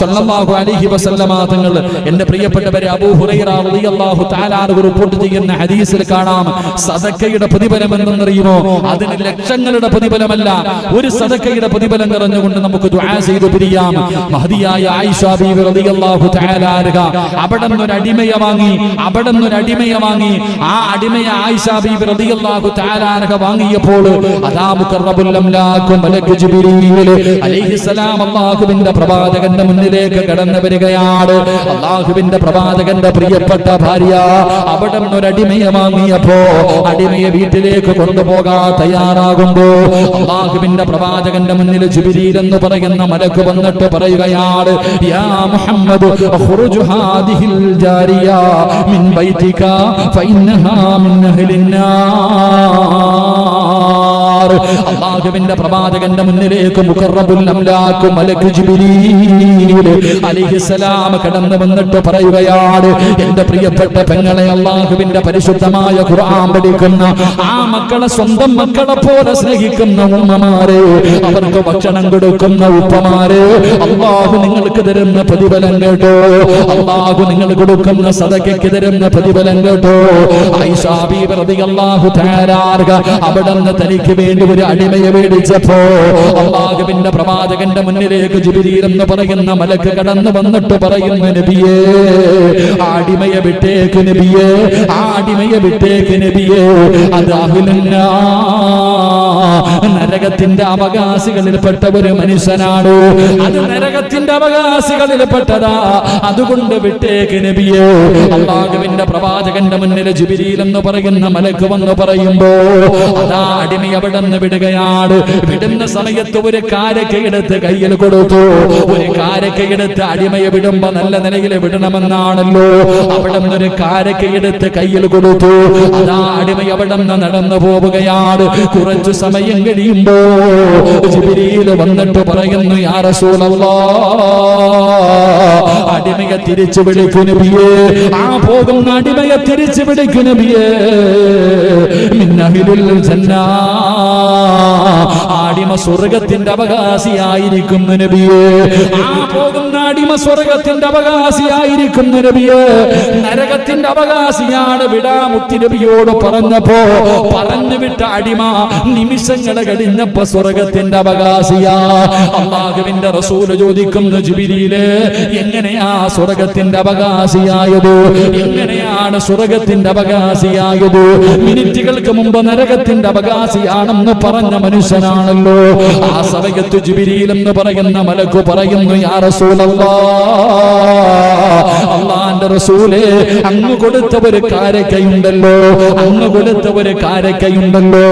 സല്ലല്ലാഹു അലൈഹി വസല്ലമ തങ്ങൾ എന്റെ പ്രിയപ്പെട്ടവരെ അബൂ ഹുറൈറ റളിയല്ലാഹു തആല റിപ്പോർട്ട് ചെയ്യുന്ന ഹദീസിൽ കാണാം. സദക്കയുടെ പ്രതിഫലം എന്തെന്നറിയുമോ? അതിന് ലക്ഷങ്ങളുടെ പ്രതിഫലമല്ല. ഒരു സദക്കയുടെ പ്രതിഫലം നിറഞ്ഞുകൊണ്ട് നമുക്ക് ദുആ ചെയ്തു പിരിയാം. മഹതിയായ അവിടെ നിന്നൊരു അടിമയെ വാങ്ങി അവിടെ നിന്നൊരു അടിമയെ വാങ്ങി. ആ അടിമയെ ആയിഷാ ബീവി റളിയല്ലാഹു തആല അൻഹ വാങ്ങിയപ്പോൾ അതാ മുഖറബുൽ അംലാഖു മലക്ക് ജിബ്രീൽ അലൈഹിസ്സലാം അല്ലാഹുവിന്റെ പ്രവാചകന്റെ മുന്നിലേക്ക് കടന്നു വരികയാണ്. അല്ലാഹുവിന്റെ പ്രവാചകന്റെ പ്രിയപ്പെട്ട ഭാര്യ അവിടെ നിന്നൊരു അടിമയെ വാങ്ങിയപ്പോ അടിമയെ വീട്ടിലേക്ക് കൊണ്ടുപോകാൻ തയ്യാറാകുമ്പോ അള്ളാഹുവിന്റെ പ്രവാചകന്റെ മുന്നിൽ ജിബിരിൽ എന്ന് പറയുന്ന മലക്ക് വന്നിട്ട് പറയുകയാണ് യാ മുഹമ്മദ് അഖ്റുജു ഹാദിഹിൽ ജാരിയ മിൻ ബൈതിക ഫഇന്നഹാ മിൻ അഹ്ലിന്നാർ. അള്ളാഹുവിന്റെ പ്രവാചകന്റെ മുന്നിലേക്ക് മുഖറബുൽ അംലാഖു മലക്ക് ജിബ്രീൽ അലൈഹിസ്സലാം കടന്നു വന്നിട്ട് പറയുകയാണ് എന്റെ പ്രിയപ്പെട്ട പെങ്ങളെ അള്ളാഹുവിന്റെ പരിശുദ്ധമായ ഖുർആൻ പഠിക്കുന്ന ആ മക്കളെ സ്വന്തം മക്കളെ പോലെ സ്നേഹിക്കുന്ന ഉമ്മമാരെ അവർക്ക് ഭക്ഷണം കൊടുക്കുന്ന ഉപ്പമാരെ അള്ളാഹു നിങ്ങൾക്ക് തരുന്ന പ്രതിഫലം കേട്ടോ അള്ളാഹു നിങ്ങൾ കൊടുക്കുന്ന സദകയ്ക്ക് തരുന്ന പ്രതിഫലം കേട്ടോ. ഐഷാബി പ്രതി അള്ളാഹു അൻഹ അവിടെ നിന്ന് തനിക്ക് വേണ്ടി ഒരു അടിമയെ മേടിച്ചപ്പോ അള്ളാഹുവിന്റെ പ്രവാചകന്റെ മുന്നിലേക്ക് ജിബിരിയിൽ എന്ന് പറയുന്ന മലക്ക് കടന്നു വന്നിട്ട് പറയുന്നു നബിയേ ആടിമയെ വിട്ടേക്ക് നബിയേ ആടിമയെ വിട്ടേക്ക് നബിയേ. അത് അഹ്ലുന്നാ നരകത്തിന്റെ അവകാശികളിൽപ്പെട്ട ഒരു മനുഷ്യനാണ്. അത് നരകത്തിന്റെ അവകാശികളിൽപ്പെട്ടതാ. അതുകൊണ്ട് വിട്ടേക്ക് നബിയേ. അള്ളാഹുവിന്റെ പ്രവാചകന്റെ മുന്നിൽ ജുബിരിയിൽ എന്ന് പറയുന്ന മലക്ക് വന്ന് പറയുമ്പോ അതാ അടിമ അവിടെ നിന്ന് വിടുകയാണ്? വിടുന്ന സമയത്ത് ഒരു കാരക്കയെടുത്ത് കയ്യിൽ കൊടുത്തു. ഒരു കാരക്കയെടുത്ത് അടിമയെ വിടുമ്പോ നല്ല നിലയിൽ വിടണമെന്നാണല്ലോ. അവിടെ ഒരു കാരക്കയെടുത്ത് കയ്യിൽ കൊടുത്തു. അതാ അടിമ അവിടെ നിന്ന് നടന്നു പോവുകയാണ്. കുറച്ചു സമയം കഴിയുമ്പോ വന്നിട്ട് പറയുന്നു അടിമയെ തിരിച്ചു വിളിക്കുന്നു ആ പോകുന്ന അടിമയെ തിരിച്ചു വിളിക്കുന്നു നബിയേ. മിന്നഹിലുൽ ജന്നാ അടിമ സ്വർഗത്തിന്റെ അവകാശിയായിരിക്കും നബിയേ. ആ പോകുന്ന അടിമ സ്വർഗത്തിന്റെ അവകാശിയായിരിക്കും നബിയേ നരകത്തിന്റെ അവകാശിയാണ് വിടാമുത്തി നബിയോട് പറഞ്ഞപ്പോ പറഞ്ഞു വിട്ട അടിമ നിമിഷങ്ങളെ കഴിഞ്ഞപ്പോ സ്വർഗത്തിന്റെ അവകാശിയാ. അള്ളാഹുവിന്റെ റസൂൽ ചോദിക്കുന്നു ജുബിരിയിൽ എങ്ങനെയാ സ്വർഗത്തിന്റെ അവകാശിയായത്? എങ്ങനെയാണ് സ്വർഗത്തിന്റെ അവകാശിയായത്? മിനിറ്റുകൾക്ക് മുമ്പ് നരകത്തിന്റെ അവകാശിയാണെന്ന് പറഞ്ഞ മനുഷ്യനാണല്ലോ. ആ സമയത്ത് ജുബിരിയിൽ എന്ന് പറയുന്ന മലക്ക് പറയുന്നു യാ റസൂലല്ലാ അള്ളാന്റെ റസൂലേ അങ്ങ് കൊടുത്ത ഒരു കാരക്കയുണ്ടല്ലോ. അങ്ങ് കൊടുത്ത ഒരു കാരക്കയുണ്ടല്ലോ.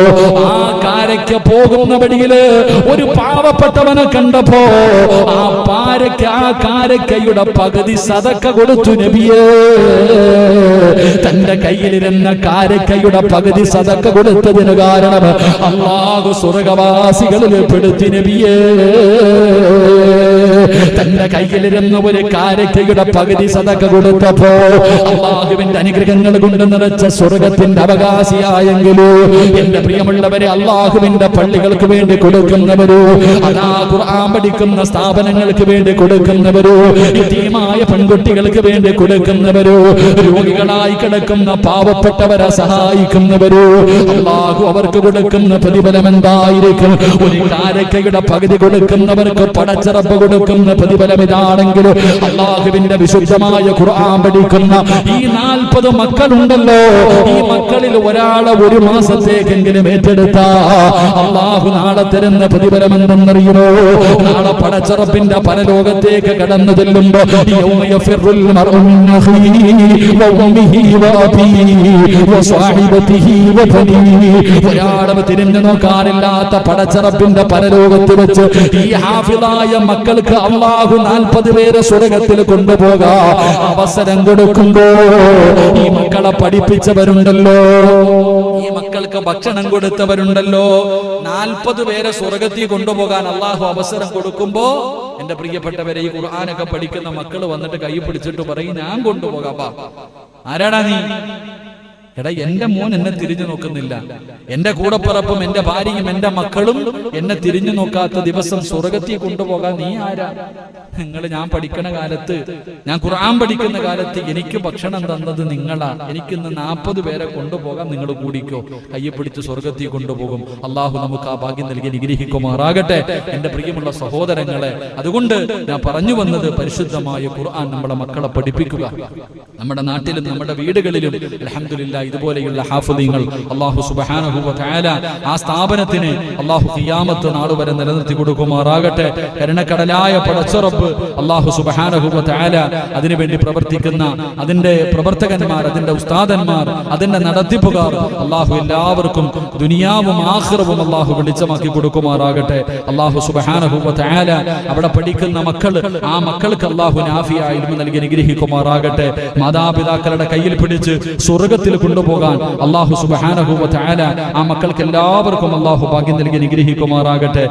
ആ കാരക്ക പോകുന്ന വഴിയിൽ ഒരു പാവപ്പെട്ടവനെ കണ്ടപ്പോ ആ പാരക്ക ആ കാരക്കയുടെ പകുതി സതക്ക കൊടുത്തു നബിയേ. തന്റെ കയ്യിലിരുന്ന കാരക്കയുടെ പകുതി സതക്ക കൊടുത്തതിന് കാരണം അള്ളാഹു സ്വർഗവാസികളിൽ പെടുത്തി നബിയേ. തന്റെ കയ്യിലിരുന്ന ഒരു കാരക്കയുടെ പകുതി സതക്ക കൊടുത്തപ്പോ അള്ളാഹുവിന്റെ അനുഗ്രഹങ്ങൾ കൊണ്ട് നിറച്ച സ്വർഗത്തിന്റെ അവകാശിയായെങ്കിലോ എന്റെ പ്രിയമുള്ളവരെ അള്ളാഹുവിന്റെ പള്ളികൾക്ക് വേണ്ടി കൊടുക്കുന്നവരോ അതാ ഖുർആൻ പഠിക്കുന്ന സ്ഥാപനങ്ങൾക്ക് വേണ്ടി കൊടുക്കുന്നവരോ ഇതീമായ പെൺകുട്ടികൾക്ക് വേണ്ടി കൊടുക്കുന്നവരോ രോഗികളായി കിടക്കുന്ന പാവപ്പെട്ടവരെ സഹായിക്കുന്നവരോ അള്ളാഹു അവർക്ക് കൊടുക്കുന്ന പ്രതിഫലം എന്തായിരിക്കും? ഒരു കാരക്കയുടെ പകുതി കൊടുക്കുന്നവർക്ക് പടച്ചിറപ്പ് കൊടുക്കുന്ന പ്രതിഫലം ഇതാണെങ്കിൽ അള്ളാഹുവിന്റെ വിശുദ്ധമായ ഖുർആൻ പഠിക്കുന്ന ഈ നാൽപ്പത് മക്കളുണ്ടല്ലോ. ഈ മക്കളിൽ ഒരാളെ ഒരു മാസത്തേക്കെങ്കിലും ഏറ്റെടുത്ത. അള്ളാഹു നാളെ തരുന്ന പ്രതിഫലം എന്തെന്നറിയുമോ? നാളെ പല പരലോകത്തേക്ക് കടന്നു ചെല്ലുമ്പോ ഒരാളും തിരിഞ്ഞു നോക്കാനില്ലാത്ത പടച്ചറപ്പിന്റെ പരലോകത്ത് വെച്ച് ഈ ഹാഫിലായ മക്കൾക്ക് അള്ളാഹു നാൽപ്പത് പേരെ സ്വർഗത്തിൽ കൊണ്ടുപോകാ. അവസരം കൊടുക്കുമ്പോ ഈ മക്കളെ പഠിപ്പിച്ചവരുണ്ടല്ലോ. ഈ മക്കൾക്ക് ഭക്ഷണം കൊടുത്തവരുണ്ടല്ലോ. നാൽപ്പത് പേരെ സ്വർഗത്തിൽ കൊണ്ടുപോകാൻ അള്ളാഹു അവസരം കൊടുക്കുമ്പോ എന്റെ പ്രിയപ്പെട്ടവരെ ഈ ഖുർആാനൊക്കെ പഠിക്കുന്ന മക്കൾ വന്നിട്ട് കൈ പിടിച്ചിട്ട് പറയും ഞാൻ കൊണ്ടുപോകാം. ആരാടാ നീ? എടാ എന്റെ മോൻ എന്നെ തിരിഞ്ഞു നോക്കുന്നില്ല. എന്റെ കൂടപ്പിറപ്പും എന്റെ ഭാര്യയും എന്റെ മക്കളും എന്നെ തിരിഞ്ഞു നോക്കാത്ത ദിവസം സ്വർഗത്തിൽ കൊണ്ടുപോകാൻ നീ ആരാ? നിങ്ങൾ ഞാൻ പഠിക്കണ കാലത്ത് ഞാൻ ഖുർആൻ പഠിക്കുന്ന കാലത്ത് എനിക്ക് ഭക്ഷണം തന്നത് നിങ്ങളാ. എനിക്കിന്ന് നാൽപ്പത് പേരെ കൊണ്ടുപോകാൻ നിങ്ങൾ കൂടിക്കോ. കയ്യെ പിടിച്ച് സ്വർഗത്തിൽ കൊണ്ടുപോകും. അള്ളാഹു നമുക്ക് ആ ഭാഗ്യം നൽകി നിഗ്രഹിക്കുമാറാകട്ടെ എന്റെ പ്രിയമുള്ള സഹോദരങ്ങളെ അതുകൊണ്ട് ഞാൻ പറഞ്ഞു വന്നത് പരിശുദ്ധമായ ഖുർആൻ നമ്മുടെ മക്കളെ പഠിപ്പിക്കുക. നമ്മുടെ നാട്ടിലും നമ്മുടെ വീടുകളിലും അലഹമില്ല ഇതുപോലെയുള്ള ഹാഫുദീങ്ങൾ അള്ളാഹു സുബാനഹു തആല ആ സ്ഥാപനത്തിന് അള്ളാഹു ഖിയാമത്ത് നാൾ വരെ നിലനിർത്തി കൊടുക്കുമാറാകട്ടെ. കരുണക്കടലായ പടച്ചുറപ്പ് അള്ളാഹു സുബാനഹു തആല അതിനുവേണ്ടി പ്രവർത്തിക്കുന്ന അതിന്റെ പ്രവർത്തകന്മാർ അതിന്റെ ഉസ്താദന്മാർ അതിന്റെ നടത്തിപ്പുകാർ അള്ളാഹു എല്ലാവർക്കും ദുനിയാവും ആഹ്റവും അള്ളാഹു വെളിച്ചമാക്കി കൊടുക്കുമാറാകട്ടെ. അള്ളാഹു സുബാനഹു തആല അവിടെ പഠിക്കുന്ന മക്കൾ ആ മക്കൾക്ക് അള്ളാഹു നാഫിയ നൽകി അനുഗ്രഹിക്കുമാറാകട്ടെ. മാതാപിതാക്കളുടെ കയ്യിൽ പിടിച്ച് സ്വർഗത്തിൽ കൊണ്ടുപോകാൻ അള്ളാഹു സുബാനഹു തആല ആ മക്കൾക്ക് എല്ലാവർക്കും അള്ളാഹു ഭാഗ്യം നൽകി അനുഗ്രഹിക്കുമാറാകട്ടെ.